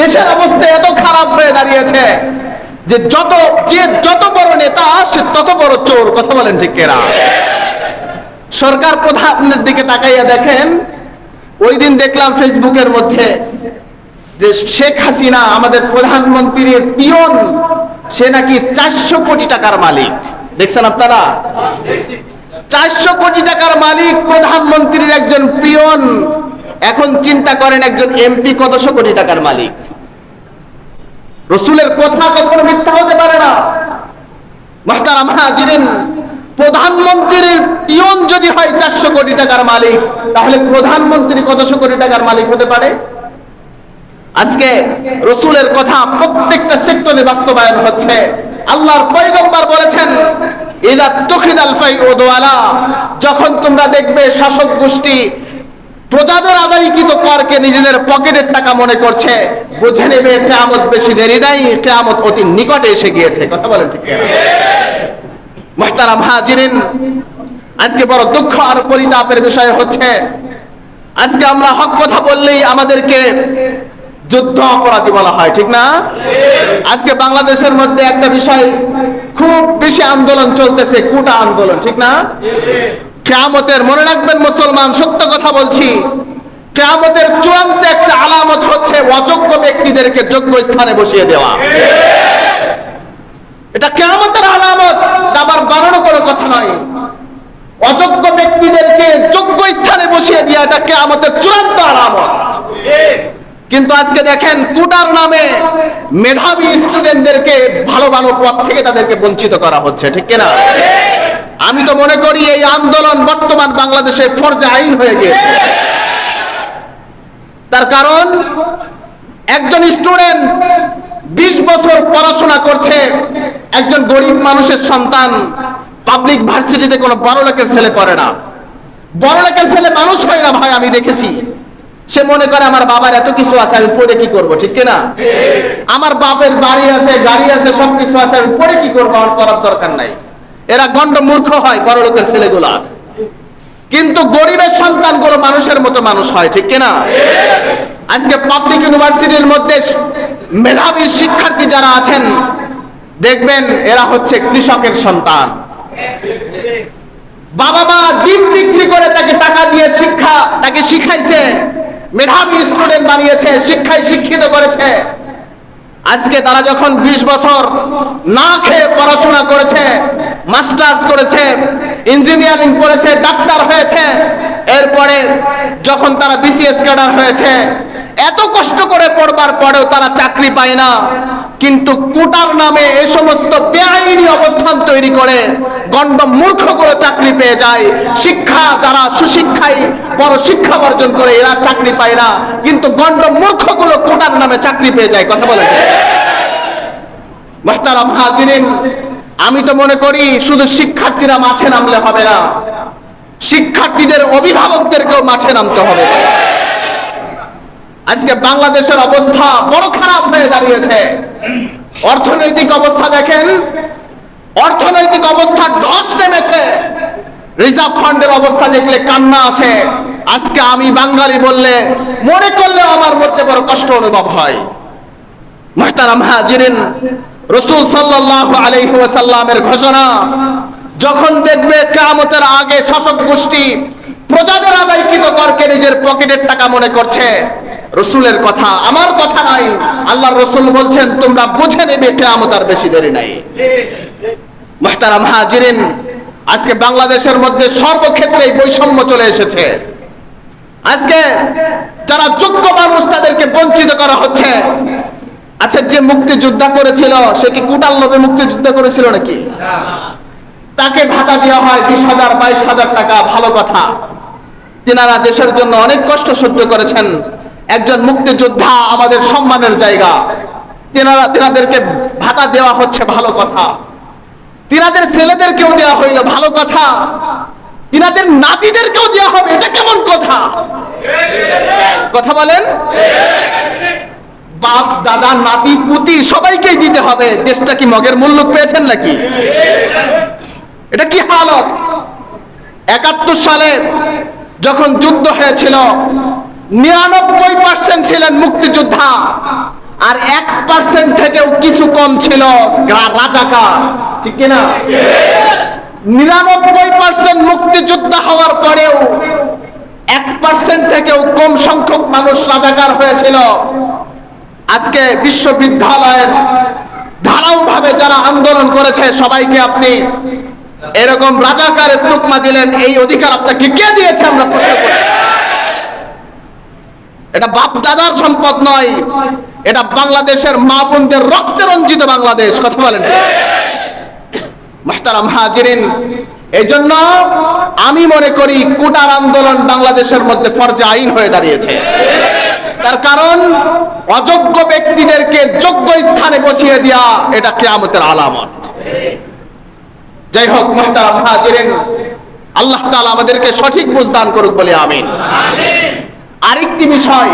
দেশের অবস্থা এত খারাপ হয়ে দাঁড়িয়েছে যে যত যে যত বড় নেতা সে তত বড় চোর, কথা বলেন ঠিক কেরা সরকার প্রধানের দিকে তাকাইয়া দেখেন, ওই দিন দেখলাম ফেসবুকের মধ্যে যে শেখ হাসিনা আমাদের প্রধানমন্ত্রীর পিয়ন, সে নাকি চারশো কোটি টাকার মালিক। দেখছেন আপনারা? চারশো কোটি টাকার মালিক প্রধানমন্ত্রীর একজন পিয়ন। এখন চিন্তা করেন একজন এমপি কতশো কোটি টাকার মালিক? রসুলের কথা কখনো মিথ্যা হতে পারে না। মাহতারাম হাজিরিন, প্রধানমন্ত্রীর পিয়ন যদি হয় চারশো কোটি টাকার মালিক, তাহলে প্রধানমন্ত্রী কতশো কোটি টাকার মালিক হতে পারে? আজকে রসুলের কথা প্রত্যেকটা সেক্টরে বাস্তবায়ন হচ্ছে। আল্লাহর পয়গম্বর বলেছেন, ইদা তখিদাল ফাই ওদওয়ালা যখন তোমরা দেখবে শাসক গোষ্ঠী প্রজাদের আদায়কৃত করকে নিজেদের পকেটের টাকা মনে করছে। বুঝে নেবে, কেয়ামত বেশি দেরি নাই, কেয়ামত অতি নিকটে এসে গিয়েছে। কথা বলেন ঠিক কিনা? মোহতারাম হাজিরিন, আজকে বড় দুঃখ আর পরিতাপের বিষয় হচ্ছে, আজকে আমরা হক কথা বললেই আমাদেরকে যুদ্ধ অপরাধী বলা হয়, ঠিক না? আজকে বাংলাদেশের মধ্যে একটা বিষয় খুব বেশি আন্দোলন চলতেছে, কুটা আন্দোলন, ঠিক না? কেয়ামতের মনে রাখবেন মুসলমান, সত্য কথা বলছি। কেয়ামতের চূড়ান্ত একটা আলামত হচ্ছে অযোগ্য ব্যক্তিদেরকে যোগ্য স্থানে বসিয়ে দেওয়া। এটা কেয়ামতের আলামত আবার বানানো কোনো কথা নয়। অযোগ্য ব্যক্তিদেরকে যোগ্য স্থানে বসিয়ে দেওয়া এটা কেয়ামতের চূড়ান্ত আলামত। কিন্তু আজকে দেখেন কুটার নামে মেধাবী স্টুডেন্টদেরকে ভালো ভালো পথ থেকে তাদেরকে বঞ্চিত করা হচ্ছে, ঠিক কিনা? আমি তো মনে করি এই আন্দোলন বর্তমান বাংলাদেশে ফরজে আইন হয়ে গিয়েছে। তার কারণ, একজন স্টুডেন্ট বিশ বছর পড়াশোনা করছে, একজন গরিব মানুষের সন্তান, পাবলিক ভার্সিটিতে কোনো বড় লোকের ছেলে পড়ে না। বড় লোকের ছেলে মানুষ হয় না ভাই, আমি দেখেছি। সে মনে করে, আমার বাবার এত কিছু আছে, আমি পড়ে কি করব? ঠিক কিনা? আমার বাপের বাড়ি আছে, গাড়ি আছে, সবকিছু আছে, আমি পড়ে কি করব? আমার পড়ার দরকার নাই। এরা গন্ড মূর্খ হয় বড় লোকের ছেলেগুলা। কিন্তু গরিবের সন্তানগুলো মানুষের মতো মানুষ হয়, ঠিক কিনা? আজকে পাবলিক ইউনিভার্সিটির মধ্যে মেধাবী শিক্ষার্থী যারা আছেন, দেখবেন এরা হচ্ছে কৃষকের সন্তান। বাবা মা ডিম বিক্রি করে তাকে টাকা দিয়ে শিক্ষা, তাকে শিখাইছে, মেধাবী স্টুডেন্ট বানিয়েছে, শিক্ষায় শিক্ষিত করেছে। আজকে তারা যখন ২০ বছর না খেয়ে মাস্টার্স করেছে, ইঞ্জিনিয়ারিং করেছে ডাক্তার হয়েছে। এরপরে যখন তারা বিসিএস ক্যাডার হয়েছে, এত কষ্ট করে পড়বার পরেও তারা চাকরি পায় না। কিন্তু কোটার নামে এ সমস্ত বেআইনি অবস্থান তৈরি করে গণ্ড মূর্খগুলো চাকরি পেয়ে যায়। শিক্ষা যারা সুশিক্ষায় বড় শিক্ষা অর্জন করে এরা চাকরি পায় না। কিন্তু গণ্ড মূর্খগুলো কোটার নামে চাকরি পেয়ে যায়। কথা বলে মাস্তারাম হাজিরিন আমি তো মনে করি শুধু শিক্ষার্থীরা মাঠে নামলে হবে না। শিক্ষার্থীদের অভিভাবকদেরকেও মাঠে নামতে হবে। আজকে বাংলাদেশের অবস্থা বড় খারাপ হয়ে দাঁড়িয়েছে। অর্থনৈতিক অবস্থা দেখেন, অর্থনৈতিক অবস্থা ধস নেমেছে। রিজার্ভ ফান্ডের অবস্থা দেখলে কান্না আসে। আজকে আমি বাঙালি বললে মনে করলে আমার মধ্যে বড় কষ্ট অনুভব হয়। মাহতারাম হাজিরিন রসুল সাল্লাহ আলাইহি ওয়াসাল্লামের ঘোষণা, যখন দেখবে কেয়ামতের আগে শাসক গোষ্ঠী প্রজাদের আদায়কৃত করকে নিজের পকেটের টাকা মনে করছে, রসুলের কথা, আমার কথা নাই, আল্লাহর রসুল বলছেন, তোমরা বুঝে নেবে কেয়ামত আর বেশি দেরি নাই। মাহতারাম হাজিরিন, আজকে বাংলাদেশের মধ্যে সর্বক্ষেত্রে বৈষম্য চলে এসেছে। আজকে যারা যোগ্য মানুষ তাদেরকে বঞ্চিত করা হচ্ছে আচ্ছা যে মুক্তিযোদ্ধা করেছিল, সে কি কুটাল লোভে মুক্তিযুদ্ধ করেছিল নাকি? তাকে ভাতা দেওয়া হয় বিশ হাজার, বাইশ হাজার টাকা, ভালো কথা। তেনারা দেশের জন্য অনেক কষ্ট সহ্য করেছেন। একজন মুক্তিযোদ্ধা আমাদের সম্মানের জায়গা। তেনারা তেনাদেরকে ভাতা দেওয়া হচ্ছে ভালো কথা। তিনাদের ছেলেদেরকেও দেওয়া হইল ভালো কথা। তিনাদের নাতিদেরকেও দেওয়া হবে, এটা কেমন কথা? কথা বলেন? বাপ, দাদা, নাতি, পুতি সবাইকেই দিতে হবে। দেশটা কি মগের মূল্য পেয়েছেন নাকি? এটা কি হালত? একাত্তর সালে যখন যুদ্ধ হয়েছিল, নিরানব্বই পার্সেন্ট ছিলেন মুক্তিযোদ্ধা, আর এক পার্সেন্ট থেকেও কিছু কম ছিল রাজাকার। ঠিক কিনা? নিরানব্বই পার্সেন্ট মুক্তিযোদ্ধা হওয়ার পরেও এক পার্সেন্ট থেকেও কম সংখ্যক মানুষ রাজাকার হয়েছিল। আজকে বিশ্ববিদ্যালয়ের ঢালাও ভাবে যারা আন্দোলন করেছে, সবাইকে আপনি এরকম রাজাকারের তুকমা দিলেন, এই অধিকার আপনাকে কে দিয়েছে আমরা প্রশ্ন করি। এটা বাপ দাদার সম্পদ নয়, এটা বাংলাদেশের মা বোনদের রক্তে রঞ্জিত বাংলাদেশ, কথা বলেন মাহতারাম হাজিরিন, এই জন্য আমি মনে করি কোটার আন্দোলন বাংলাদেশের মধ্যে ফরজে আইন হয়ে দাঁড়িয়েছে। তার কারণ, অযোগ্য ব্যক্তিদেরকে যোগ্য স্থানে বসিয়ে দেওয়া এটা কেয়ামতের আলামত। যাই হোক মাহতারাম মহাজিরেন আল্লাহ তালা আমাদেরকে সঠিক বুঝদান করুক বলে আমিন। আরেকটি বিষয়